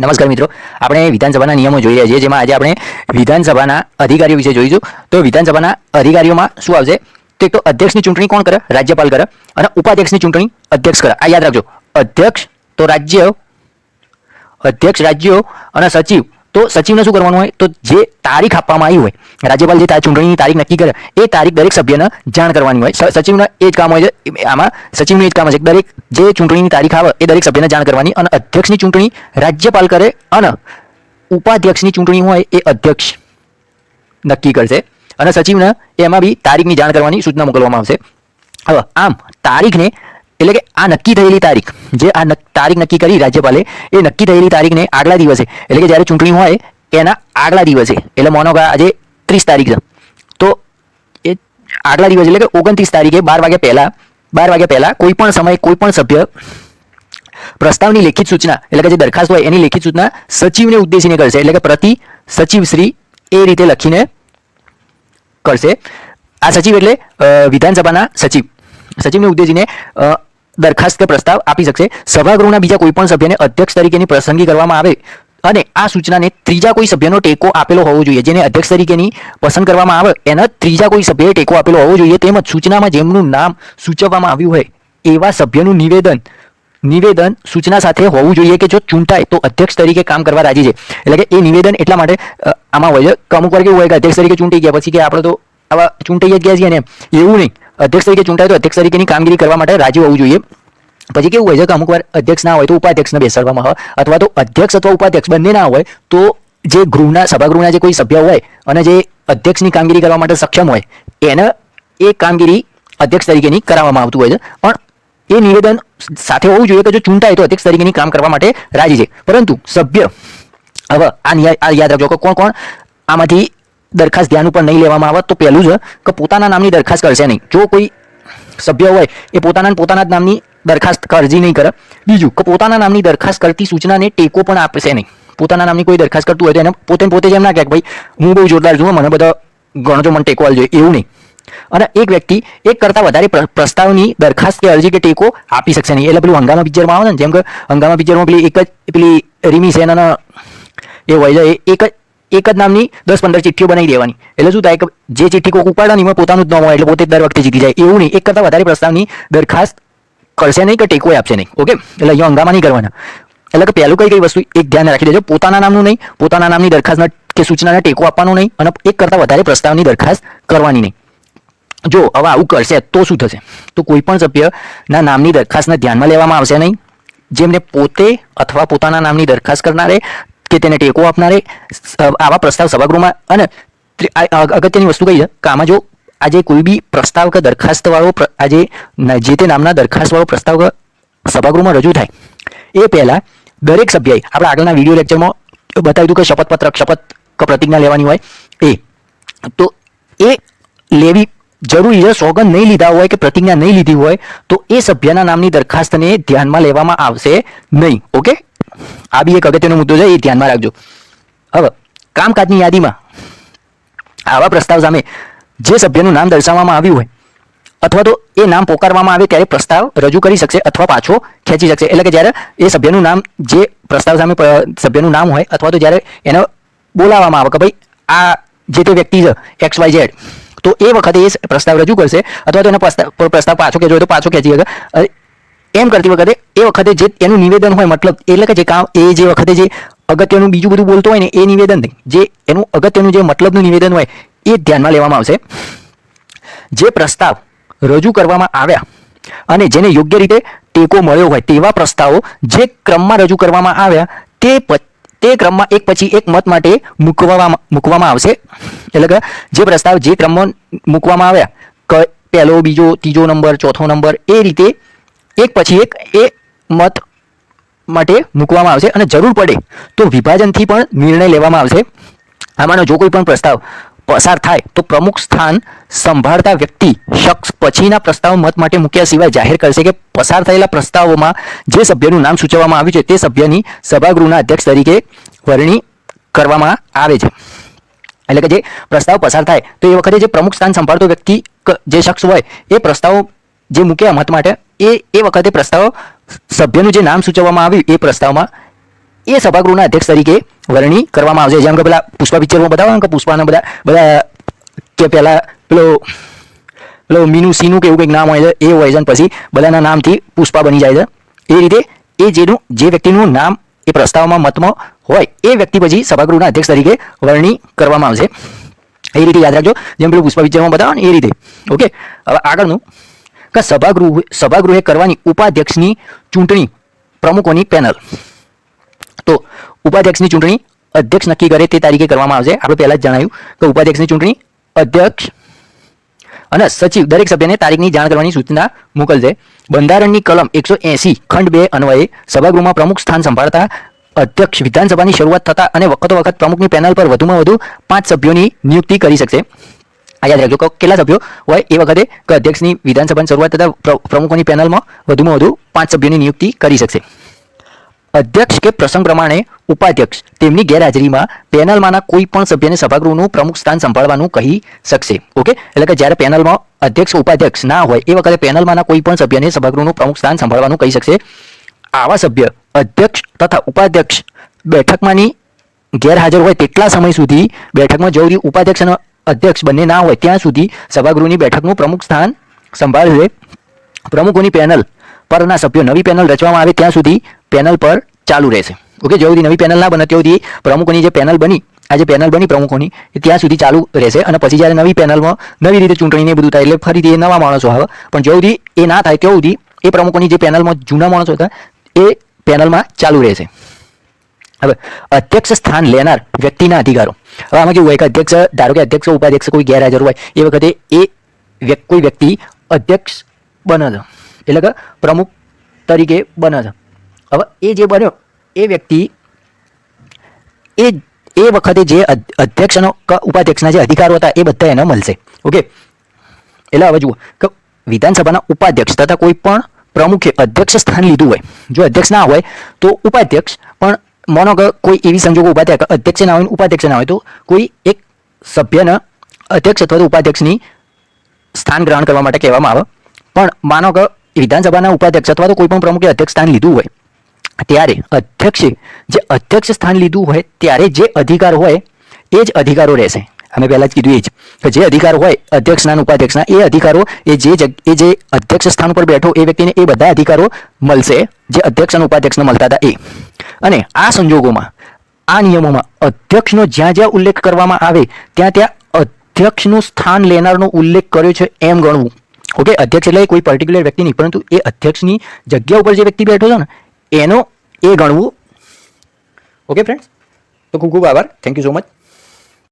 નમસ્કાર મિત્રો. આપણે વિધાનસભાના નિયમો જોઈ રહ્યા છીએ, જેમાં આજે આપણે વિધાનસભાના અધિકારીઓ વિશે જોઈશું. તો વિધાનસભાના અધિકારીઓમાં શું આવશે? તો એક તો અધ્યક્ષની ચૂંટણી કોણ કરે? રાજ્યપાલ કરે. અને ઉપાધ્યક્ષની ચૂંટણી અધ્યક્ષ કરે. આ યાદ રાખજો. અધ્યક્ષ તો રાજ્ય, અધ્યક્ષ રાજ્યો અને સચિવ તો સચિવને શું કરવાનું હોય? તો જે તારીખ આપવામાં આવી હોય, રાજ્યપાલ જે ચૂંટણીની તારીખ નક્કી કરે, એ તારીખ દરેક સભ્યને જાણ કરવાની હોય. સચિવને એ જ કામ હોય છે આમાં સચિવનું એ જ કામ છે. દરેક જે ચૂંટણીની તારીખ આવે, એ દરેક સભ્યને જાણ કરવાની અને અધ્યક્ષની ચૂંટણી રાજ્યપાલ કરે અને ઉપાધ્યક્ષની ચૂંટણી હોય, એ અધ્યક્ષ નક્કી કરશે. અને સચિવને એમાં બી તારીખની જાણ કરવાની સૂચના મોકલવામાં આવશે. હવે, આમ, તારીખને એટલે કે આ નક્કી થયેલી તારીખ, જે આ તારીખ નક્કી કરી રાજ્યપાલે, એ નક્કી થયેલી તારીખને આગલા દિવસે, એટલે કે જ્યારે ચૂંટણી હોય, એના આગલા દિવસે, એટલે માનો આજે ત્રીસ તારીખ છે. તો એ આગલા દિવસે, એટલે કે ઓગણત્રીસ તારીખે બાર વાગ્યા પહેલા, બાર વાગ્યા પહેલાં કોઈ પણ સમયે કોઈ પણ સભ્ય પ્રસ્તાવની લેખિત સૂચના, એટલે કે જે દરખાસ્ત હોય એની લેખિત સૂચના સચિવને ઉદ્દેશીને કરશે, એટલે કે પ્રતિ સચિવ શ્રી એ રીતે લખીને કરશે. આ સચિવ એટલે વિધાનસભાના સચિવ. સચિવને ઉદ્દેશીને દરખાસ્ત કે પ્રસ્તાવ આપી શકશે. સભાગૃહના બીજા કોઈ પણ સભ્યને અધ્યક્ષ તરીકેની પસંદગી કરવામાં આવે અને આ સૂચનાને ત્રીજા કોઈ સભ્યનો ટેકો આપેલો હોવો જોઈએ, જેને અધ્યક્ષ તરીકેની પસંદ કરવામાં આવે. એના ત્રીજા કોઈ સભ્યએ ટેકો આપેલો હોવો જોઈએ. તેમજ સૂચનામાં જેમનું નામ સૂચવવામાં આવ્યું હોય, એવા સભ્યનું નિવેદન નિવેદન સૂચના સાથે હોવું જોઈએ કે જો ચૂંટાય, તો અધ્યક્ષ તરીકે કામ કરવા રાજી છે. એટલે કે એ નિવેદન એટલા માટે આમાં હોય છે અમુક વાર કેવું હોય કે અધ્યક્ષ તરીકે ચૂંટી ગયા, પછી કે આપણે તો આવા ચૂંટાઈ જ ગયા છીએ ને, એવું નહીં. અધ્યક્ષ તરીકે ચૂંટાય તો અધ્યક્ષ તરીકેની કામગીરી કરવા માટે રાજી હોવું જોઈએ. પછી કેવું હોય છે કે અમુક વાર અધ્યક્ષ ના હોય તો ઉપાધ્યક્ષને બેસાડવામાં આવે. અથવા તો અધ્યક્ષ અથવા ઉપાધ્યક્ષ બંને ના હોય તો જે ગૃહના, સભાગૃહના જે કોઈ સભ્ય હોય અને જે અધ્યક્ષની કામગીરી કરવા માટે સક્ષમ હોય, એને એ કામગીરી અધ્યક્ષ તરીકેની કરાવવામાં આવતું હોય છે. પણ એ નિવેદન સાથે હોવું જોઈએ કે જો ચૂંટાય તો અધ્યક્ષ તરીકેની કામ કરવા માટે રાજી છે. પરંતુ સભ્ય હવે આ યાદ રાખજો કે કોણ કોણ આમાંથી દરખાસ્ત ધ્યાન ઉપર નહીં લેવામાં આવે તો પહેલું છે કે પોતાના નામની દરખાસ્ત કરશે નહીં. જો કોઈ સભ્ય હોય એ પોતાના પોતાના જ નામની દરખાસ્ત અરજી નહીં કરે. બીજું કે પોતાના નામની દરખાસ્ત કરતી સૂચનાને ટેકો પણ આપશે નહીં. પોતાના નામની કોઈ દરખાસ્ત કરતું હોય તો એને પોતે પોતે જ એમ ના કહે કે ભાઈ, હું બહુ જોરદાર છું મને બધા ગણજો, મને ટેકો જોઈએ એવું નહીં. અને એક વ્યક્તિ એક કરતાં વધારે પ્રસ્તાવની દરખાસ્ત કે અરજી કે ટેકો આપી શકશે નહીં. એટલે પેલું હંગામા પિક્ચરમાં આવે ને, જેમ કે હંગામા પિક્ચરમાં પેલી એક જ, પેલી રીમી સેન અને એ હોય છે એક જ એક જ નામની દસ પંદર ચિઠ્ઠીઓ બનાવી દેવાની. એટલે શું થાય કે જે ચિઠ્ઠી કોક ઉપાડવાની એમાં પોતાનું જ નામ હોય, એટલે પોતે દર વખતે જીતી જાય. એવું નહીં. એક કરતાં વધારે પ્રસ્તાવની દરખાસ્ત કરશે નહીં કે ટેકો આપશે નહીં. ઓકે? એટલે અહીંયા હંગામા નહીં કરવાના. એટલે કે પહેલું કઈ કઈ વસ્તુ એક ધ્યાન રાખી દેજો. પોતાના નામનું નહીં, પોતાના નામની દરખાસ્ત કે સૂચનાને ટેકો આપવાનો નહીં અને એક કરતાં વધારે પ્રસ્તાવની દરખાસ્ત કરવાની નહીં. જો હવે આવું કરશે તો શું થશે? તો કોઈ પણ સભ્યના નામની દરખાસ્તને ધ્યાનમાં લેવામાં આવશે નહીં. જેમને પોતે અથવા પોતાના નામની દરખાસ્ત કરનારે કે તેને ટેકો આપનારે આવા પ્રસ્તાવ સભાગૃહમાં અને અગત્યની વસ્તુ કઈ છે? કે આમાં જો આજે કોઈ બી પ્રસ્તાવ કે દરખાસ્તવાળો આજે જે તે નામના દરખાસ્તવાળો પ્રસ્તાવ સભાગૃહમાં રજૂ થાય, એ પહેલાં દરેક સભ્યએ આપણે આગળના વીડિયો લેક્ચરમાં બતાવ્યું હતું કે શપથપત્રક શપથ કે પ્રતિજ્ઞા લેવાની હોય, એ. તો એ લેવી જરૂરી છે, સોગંદ નહીં લીધા હોય કે પ્રતિજ્ઞા નહીં લીધી હોય, તો એ સભ્યના નામની દરખાસ્તને ધ્યાનમાં લેવામાં આવશે નહીં, ઓકે? આ બી એક અગત્યનો મુદ્દો છે, એ ધ્યાનમાં રાખજો. હવે, કામકાજની યાદીમાં આવા પ્રસ્તાવ સામે જે સભ્યનું નામ દર્શાવવામાં આવ્યું હોય, અથવા તો એ નામ પોકારવામાં આવે ત્યારે પ્રસ્તાવ રજૂ કરી શકશે અથવા પાછો ખેંચી શકશે. એટલે કે જ્યારે એ સભ્યનું નામ, જે પ્રસ્તાવ સામે સભ્યનું નામ હોય, અથવા તો જ્યારે એને બોલાવવામાં આવે કે ભાઈ આ જે તે વ્યક્તિ છે, એક્સ વાય ઝેડ, તો એ વખતે એ પ્રસ્તાવ રજૂ કરશે, અથવા તો એને પ્રસ્તાવ પાછો ખેંચવો હોય તો પાછો ખેંચી શકે. એમ કરતી વખતે એ વખતે જે એનું નિવેદન હોય મતલબ એટલે કે જે કામ, એ જે વખતે જે અગત્યનું બીજું બધું બોલતો હોય ને, એ નિવેદન જે એનું અગત્યનું જે મતલબનું નિવેદન હોય, એ ધ્યાનમાં લેવામાં આવશે. જે પ્રસ્તાવ રજૂ કરવામાં આવ્યા અને જેને યોગ્ય રીતે ટેકો મળ્યો હોય, તેવા પ્રસ્તાવો જે ક્રમમાં રજૂ કરવામાં આવ્યા, તે તે ક્રમમાં એક પછી એક મત માટે મૂકવામાં મૂકવામાં આવશે. એટલે કે જે પ્રસ્તાવ જે ક્રમમાં મૂકવામાં આવ્યા પહેલો, બીજો, ત્રીજો નંબર, ચોથો નંબર, એ રીતે એક પછી એક એ મત માટે મૂકવામાં આવશે અને જરૂર પડે તો વિભાજનથી પણ નિર્ણય લેવામાં આવશે. આમાંનો જો કોઈ પણ પ્રસ્તાવ પસાર થાય તો પ્રમુખ સ્થાન સંભાળતા વ્યક્તિ શખ્સ પછીના પ્રસ્તાવ મત માટે મૂક્યા સિવાય જાહેર કરશે કે પસાર થયેલા પ્રસ્તાવોમાં જે સભ્યનું નામ સૂચવવામાં આવ્યું છે તે સભ્યની સભાગૃહના અધ્યક્ષ તરીકે વરણી કરવામાં આવે છે. એટલે કે જે પ્રસ્તાવ પસાર થાય તો એ વખતે જે પ્રમુખ સ્થાન સંભાળતો વ્યક્તિ જે શખ્સ હોય એ પ્રસ્તાવ જે મૂકે મત માટે એ એ વખતે પ્રસ્તાવ સભ્યનું જે નામ સૂચવવામાં આવ્યું એ પ્રસ્તાવમાં એ સભાગૃહના અધ્યક્ષ તરીકે વરણી કરવામાં આવશે. જેમ કે પેલા પુષ્પા પિક્ચરમાં બતાવે કે પુષ્પાના બધા બધા કે પેલા પેલો પેલો મીનુ સીનું કે એવું કંઈક નામ હોય છે, એ હોય છે પછી બધાના નામથી પુષ્પા બની જાય છે. એ રીતે એ જેનું, જે વ્યક્તિનું નામ એ પ્રસ્તાવમાં મતમાં હોય, એ વ્યક્તિ પછી સભાગૃહના અધ્યક્ષ તરીકે વરણી કરવામાં આવશે. એ રીતે યાદ રાખજો. જેમ પેલું પુષ્પા પિક્ચરમાં બતાવો ને એ રીતે. ઓકે? હવે આગળનું કે સભાગૃહ સભાગૃહે કરવાની ઉપાધ્યક્ષની ચૂંટણી પ્રમુખોની પેનલ. તો ઉપાધ્યક્ષની ચૂંટણી અધ્યક્ષ નક્કી કરે તે તારીખે કરવામાં આવશે. આપણે પહેલાં જ જણાવ્યું કે ઉપાધ્યક્ષની ચૂંટણી અધ્યક્ષ અને સચિવ દરેક સભ્યને તારીખની જાણ કરવાની સૂચના મોકલશે. બંધારણની કલમ એકસો એસી ખંડ બે અન્વયે સભાગૃહમાં પ્રમુખ સ્થાન સંભાળતા અધ્યક્ષ વિધાનસભાની શરૂઆત થતા અને વખતો વખત પ્રમુખની પેનલ પર વધુમાં વધુ પાંચ સભ્યોની નિયુક્તિ કરી શકશે. આ યાદ રાખજો કેટલા સભ્યો હોય એ વખતે અધ્યક્ષની વિધાનસભાની શરૂઆત થતા પ્ર- પ્રમુખોની પેનલમાં વધુમાં વધુ પાંચ સભ્યોની નિયુક્તિ કરી શકશે. અધ્યક્ષ કે પ્રસંગ પ્રમાણે ઉપાધ્યક્ષ તેમની ગેરહાજરીમાં પેનલમાંના કોઈ પણ સભ્યને સભાગૃહનું પ્રમુખ સ્થાન સંભાળવાનું કહી શકશે. ઓકે? એટલે કે જ્યારે પેનલમાં અધ્યક્ષ ઉપાધ્યક્ષ ના હોય, એ વખતે પેનલમાંના કોઈ પણ સભ્યને સભાગૃહનું પ્રમુખ સ્થાન સંભાળવાનું કહી શકશે. આવા સભ્ય અધ્યક્ષ તથા ઉપાધ્યક્ષ બેઠકમાંની ગેરહાજર હોય તેટલા સમય સુધી બેઠકમાં જરૂરી ઉપાધ્યક્ષ અને અધ્યક્ષ બંને ના હોય, ત્યાં સુધી સભાગૃહની બેઠકનું પ્રમુખ સ્થાન સંભાળશે પ્રમુખોની પેનલ પરના સભ્યો નવી પેનલ રચવામાં આવે ત્યાં સુધી પેનલ પર ચાલુ રહેશે. ઓકે જ્યાં નવી પેનલ ના બને ત્યાં પ્રમુખોની જે પેનલ બની, આ જે પેનલ બની પ્રમુખોની, એ ત્યાં સુધી ચાલુ રહેશે. અને પછી જ્યારે નવી પેનલમાં નવી રીતે ચૂંટણીને બધું થાય, એટલે ફરીથી એ નવા માણસો આવે. પણ જ્યાં એ ના થાય ત્યાં એ પ્રમુખોની જે પેનલમાં જૂના માણસો હતા, એ પેનલમાં ચાલુ રહેશે. હવે અધ્યક્ષ સ્થાન લેનાર વ્યક્તિના અધિકારો હવે આમાં કેવું હોય કે અધ્યક્ષ ધારો કે અધ્યક્ષ ઉપાધ્યક્ષ કોઈ ગેરહાજર હોય એ વખતે એ કોઈ વ્યક્તિ અધ્યક્ષ બને છે એટલે કે પ્રમુખ તરીકે બને છે હવે એ જે બન્યો એ વ્યક્તિ એ એ વખતે જે અધ- અધ્યક્ષ અને ક- ઉપાધ્યક્ષના જે અધિકારો હતા એ બધા એને મળશે ઓકે એટલે હવે જુઓ કે વિધાનસભાના ઉપાધ્યક્ષ તથા કોઈ પણ પ્રમુખે અધ્યક્ષ સ્થાન લીધું હોય જો અધ્યક્ષ ના હોય તો ઉપાધ્યક્ષ પણ માનો કે કોઈ એવી સંજોગો ઊભા થયા કે અધ્યક્ષ ના હોય ઉપાધ્યક્ષ ના હોય તો કોઈ એક સભ્યને અધ્યક્ષ અથવા તો ઉપાધ્યક્ષની સ્થાન ગ્રહણ કરવા માટે કહેવામાં આવે પણ માનો કે વિધાનસભાના ઉપાધ્યક્ષ અથવા તો કોઈ પણ પ્રમુખે અધ્યક્ષ સ્થાન લીધું હોય ત્યારે અધ્યક્ષે જે અધ્યક્ષ સ્થાન લીધું હોય, ત્યારે જે અધિકાર હોય, એ જ અધિકારો રહેશે. અમે પહેલાં જ કીધું એ જ. કે જે અધિકાર હોય અધ્યક્ષના ઉપાધ્યક્ષના એ અધિકારો, એ જે એ જે અધ્યક્ષ સ્થાન ઉપર બેઠો, એ વ્યક્તિને એ બધા અધિકારો મળશે. જે અધ્યક્ષ અને ઉપાધ્યક્ષને મળતા હતા એ. અને આ સંજોગોમાં, આ નિયમોમાં અધ્યક્ષનો જ્યાં જ્યાં ઉલ્લેખ કરવામાં આવે, ત્યાં ત્યાં અધ્યક્ષનું સ્થાન લેનારનો ઉલ્લેખ કર્યો છે એમ ગણવું. ઓકે, અધ્યક્ષ એટલે કોઈ પર્ટિક્યુલર વ્યક્તિ નહીં, પરંતુ એ અધ્યક્ષની જગ્યા ઉપર જે વ્યક્તિ બેઠો છે ને, એનો એ ગણવું. ઓકે ફ્રેન્ડ્સ તો ખૂબ ખૂબ આભાર. Thank you so much